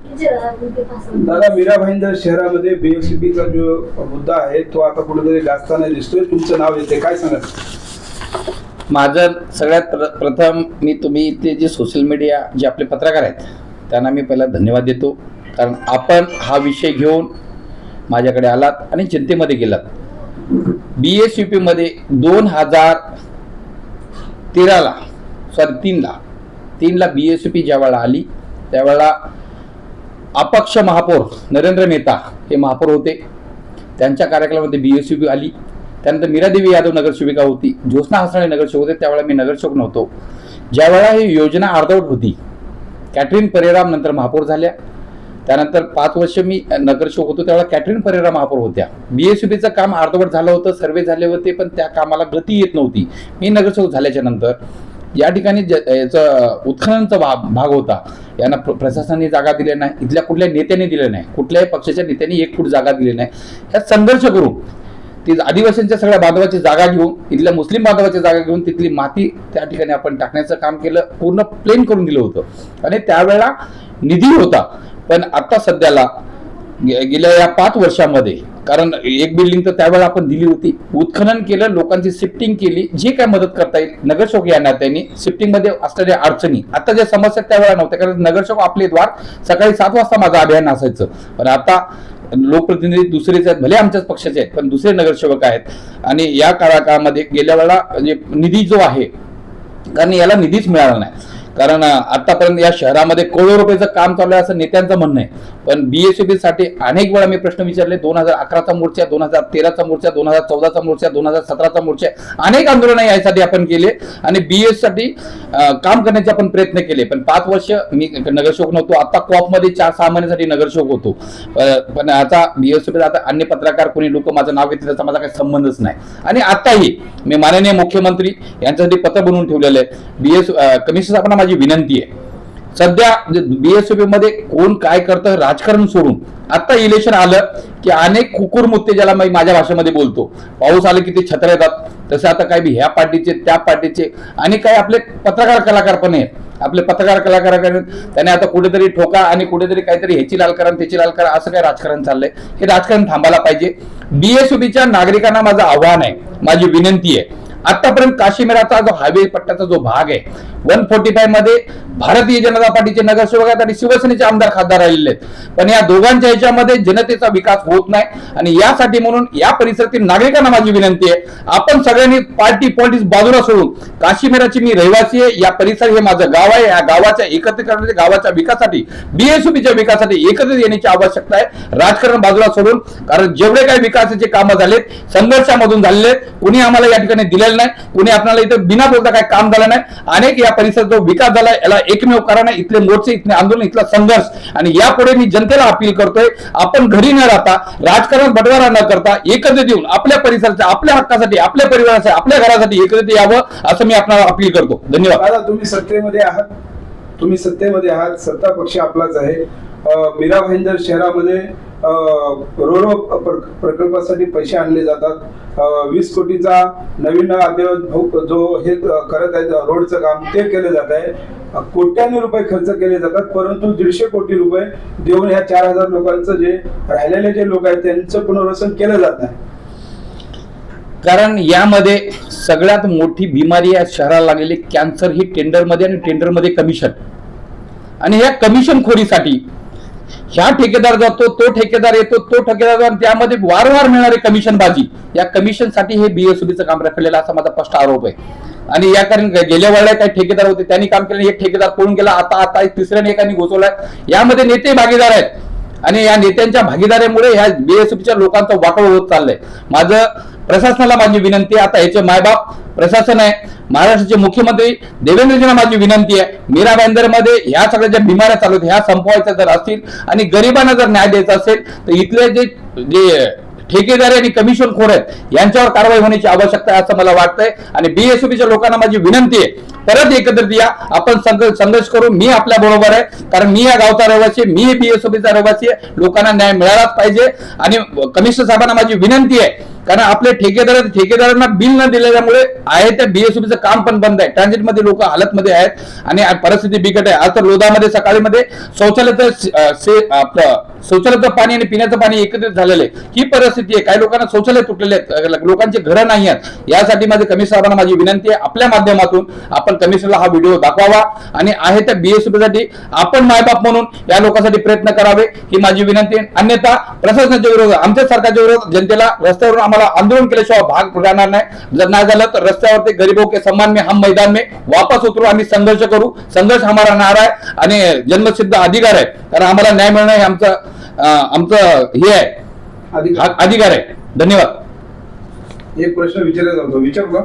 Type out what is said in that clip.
दादा मीरा भाईंदर शहरामध्ये बीएससीपीचा जो मुद्दा आहे तो आता कुठेतरी गाजताना दिसतोय. तुमचं नाव येते. काय सांगा माझं सगळ्यात प्र प्रथम मी तुम्ही इथे जे सोशल मीडिया जे आपले पत्रकार आहेत त्यांना मी पहिला धन्यवाद देतो. कारण आपण हा विषय घेऊन माझ्याकडे आलात आणि जनतेमध्ये गेलात. बी एस यू पीमध्ये दोन हजार तेराला सॉरी तीनला तीनला बी एस यू पी ज्यावेळेला आली त्यावेळेला अपक्ष महापौर नरेंद्र मेहता हे महापौर होते. त्यांच्या कार्यक्रमामध्ये बी एस यू पी आली. त्यानंतर मीरादेवी यादव नगरसेविका होती. ज्योत्स्ना हसणारे नगरसेवक होते. त्यावेळेला मी नगरसेवक नव्हतो. ज्यावेळेला ही योजना अर्धवट होती कॅटरीन परेराम नंतर महापौर झाल्या. त्यानंतर पाच वर्ष मी नगरसेवक होतो. त्यावेळेला कॅटरीन परेरा महापौर होत्या. बी एस बीचं काम अर्धवट झालं होतं. सर्वे झाले होते पण त्या कामाला गती येत नव्हती. मी नगरसेवक झाल्याच्यानंतर या ठिकाणी ज याचं उत्खननचा भाग भाग होता. यांना प्र- प्रशासनाने जागा दिल्या नाही. इथल्या कुठल्या नेत्याने दिल्या नाही. कुठल्याही पक्षाच्या नेत्यांनी एक फूट जागा दिली नाही. यात संघर्ष करून ती आदिवासींच्या सगळ्या बांधवाची जागा घेऊन इथल्या मुस्लिम बांधवाची जागा घेऊन तिथली माती त्या ठिकाणी आपण टाकण्याचं काम केलं. पूर्ण प्लेन करून दिलं होतं. आणि त्यावेळेला निधी होता. पण आता सध्याला गे- गेल्या या पाच वर्षामध्ये कारण एक बिल्डिंग तर त्यावेळेला आपण दिली होती. उत्खनन केलं लोकांची शिफ्टिंग केली जे काय मदत करता येईल नगरसेवक या नात्याने शिफ्टिंगमध्ये असलेल्या अडचणी. आता ज्या समस्या त्यावेळेला नव्हत्या कारण नगरसेवक आपले द्वार सकाळी सात वाजता माझं अभियान असायचं. पण आता लोकप्रतिनिधी दुसरेच आहेत भले आमच्याच पक्षाचे आहेत पण दुसरे नगरसेवक आहेत. आणि या काळाकाळामध्ये गेल्या वेळेला म्हणजे निधी जो आहे कारण याला निधीच मिळाला नाही. कारण आतापर्यंत या शहरामध्ये करोडो रुपयाचं काम चालू आहे असं नेत्यांचं म्हणणं आहे. पण बीएसपी साठी अनेक वेळा मी प्रश्न विचारले दोन हजार अकराचा मोर्चा दोन हजार तेराचा मोर्चा दोन हजार चौदाचा मोर्चा दोन हजार सतराचा मोर्चा अनेक आंदोलनं यासाठी आपण केले आणि बीएससाठी काम करण्याचे आपण प्रयत्न केले. पण पाच वर्ष मी नगरसेवक नव्हतो आता कॉपमध्ये चार सहा महिन्यासाठी नगरसेवक होतो. पण आता बीएसपी आता अन्य पत्रकार कोणी लोक माझं नाव घेतले त्याचा माझा काही संबंधच नाही. आणि आताही मी माननीय मुख्यमंत्री यांच्यासाठी पत्र बनवून ठेवलेलं आहे. बीएस कमिशन स्थापना माझी विनंती आहे. सध्या म्हणजे बीएसपी मध्ये कोण काय करतं राजकारण सोडून. आता इलेक्शन आलं की अनेक कुकुर मुत्ते ज्याला मी माझ्या भाषेमध्ये बोलतो. पाऊस आलं की ते छत्र येतात. तसे आता काय बी ह्या पार्टीचे त्या पार्टीचे आणि काही आपले पत्रकार कलाकार पण आहेत. आपले पत्रकार कलाकार त्याने आता कुठेतरी ठोका आणि कुठेतरी काहीतरी ह्याची लाल करा त्याची लाल करा असं काय राजकारण चाललंय? हे राजकारण थांबायला पाहिजे. बीएसबीच्या नागरिकांना माझं आव्हान आहे. माझी विनंती आहे. आतापर्यंत काश्मीराचा जो हायवे पट्ट्याचा जो भाग आहे वन फोर्टी फायमध्ये भारतीय जनता पार्टीचे नगरसेवक आहेत आणि शिवसेनेचे आमदार खासदार राहिलेले आहेत. पण या दोघांच्या ह्याच्यामध्ये जनतेचा विकास होत नाही आणि यासाठी म्हणून या परिसरातील नागरिकांना माझी विनंती आहे आपण सगळ्यांनी पार्टी पॉलिटिक्स बाजूला सोडून काश्मीराची मी रहिवासी आहे या परिसर हे माझं गाव आहे या गावाच्या एकत्रीकरणाच्या गावाच्या विकासासाठी बीएसयूपीच्या विकासासाठी एकत्रित येण्याची आवश्यकता आहे. राजकारण बाजूला सोडून कारण जेवढे काही विकासाचे कामं झालेत संघर्षामधून झालेले आहेत कुणी आम्हाला या ठिकाणी दिलेलं नाही कुणी आपल्याला इथं बिना बोलता काही काम झालं नाही. अनेक या परिसरात जो विकास झाला याला एकमेव कारण आहे इथले मोर्चे इथले आंदोलन इथला संघर्ष. आणि यापुढे मी जनतेला अपील करतोय आपण घरी न राहता राजकारण बटवारा न करता एकत्र येऊन आपल्या परिसराच्या आपल्या हक्कासाठी आपल्या परिवारासाठी आपल्या घरासाठी एकत्र यावं असं मी आपल्याला अपील करतो. धन्यवाद. दादा तुम्ही सत्तेमध्ये आहात. तुम्ही सत्तेमध्ये आहात. सत्ता पक्ष आपलाच आहे. मीरा भाईंदर शहरामध्ये रोड प्रकल्पासाठी पैसे आणले जातात. वीस कोटीचा नवीन अद्ययावत जो हे करत आहेत रोडचं काम ते केलं जात आहे. अं, कोट्याने रुपये खर्च केले जातात परंतु दीडशे कोटी रुपये देऊन ह्या चार हजार लोकांचं जे राहिलेले जे लोक आहेत त्यांचं पुनर्वसन केलं जात आहे कारण यामध्ये सगळ्यात मोठी बिमारी या शहराला लागलेली कॅन्सर ही टेंडरमध्ये आणि टेंडरमध्ये कमिशन आणि या कमिशन खोरीसाठी ह्या ठेकेदार जातो तो ठेकेदार येतो तो ठेकेदार आणि त्यामध्ये वारंवार मिळणारी कमिशन बाजी या कमिशनसाठी हे बीएसबीचं काम रखडलेलं असा माझा स्पष्ट आरोप आहे. आणि या कारण गेल्या वेळेला काही ठेकेदार होते त्यांनी काम केलं एक ठेकेदार पळून गेला आता आता तिसऱ्याने एकाने घोचवलाय यामध्ये नेते भागीदार आहेत. आणि या नेत्यांच्या भागीदारीमुळे ह्या बीएसपीच्या लोकांचं वाटोळ होत चाललंय. माझं प्रशासनाला माझी विनंती आता याचे मायबाप प्रशासन आहे. महाराष्ट्राचे मुख्यमंत्री देवेंद्रजींना माझी विनंती आहे. मीरा मध्ये ह्या सगळ्या ज्या बिमाऱ्या चालू आहेत ह्या संपवायच्या जर असतील आणि गरिबांना जर न्याय द्यायचा असेल तर इथले जे जे ठेकेदारी आणि कमिशन खोर आहेत. यांच्यावर कारवाई होण्याची आवश्यकता आहे असं मला वाटतंय. आणि बीएसओबीच्या लोकांना माझी विनंती आहे परत एकत्रित या आपण संघ- संघर्ष करू. मी आपल्या बरोबर आहे. कारण मी या गावचा रहिवासी आहे, मी बीएसओबीचा रहिवासी आहे. लोकांना न्याय मिळालाच पाहिजे. आणि कमिशनर साहेबांना माझी विनंती आहे. कारण आपले ठेकेदार ठेकेदारांना बिल न दिल्यामुळे आहे त्या बीएसओबीचं काम पण बंद आहे. ट्रान्झिटमध्ये लोक हालत मध्ये आहेत. आणि परिस्थिती बिकट आहे. आज तर लोधामध्ये सकाळी मध्ये शौचालयाचं से- आपलं शौचालयाचं पाणी आणि पिण्याचं पाणी एकत्रित झालेलं आहे. ही परिस्थिती आहे. काही लोकांना शौचालय तुटलेले आहेत. लोकांचे घरं नाही आहेत. यासाठी माझे कमिशनर साहेबांना माझी विनंती आहे. आपल्या माध्यमातून आपण कमिशनरला हा व्हिडिओ दाखवावा आणि आहे त्या बीएसपीसाठी आपण मायबाप म्हणून या लोकांसाठी प्रयत्न करावे ही माझी विनंती आहे. अन्यथा प्रशासनाच्या विरोधात आमच्या सरकारच्या विरोधात जनतेला रस्त्यावरून आम्हाला आंदोलन केल्याशिवाय भाग राहणार नाही. जर नाही झालं तर रस्त्यावरती गरीबों के सम्मान में हम मैदान में वापस उतरू. आम्ही संघर्ष करू. संघर्ष हमारा नारा आहे आणि जन्मसिद्ध अधिकार आहे. कारण आम्हाला न्याय मिळणं हे आमचं आमचं हे आहे. अधिकार. आहे. धन्यवाद. एक प्रश्न विचारायचा होता विचारू का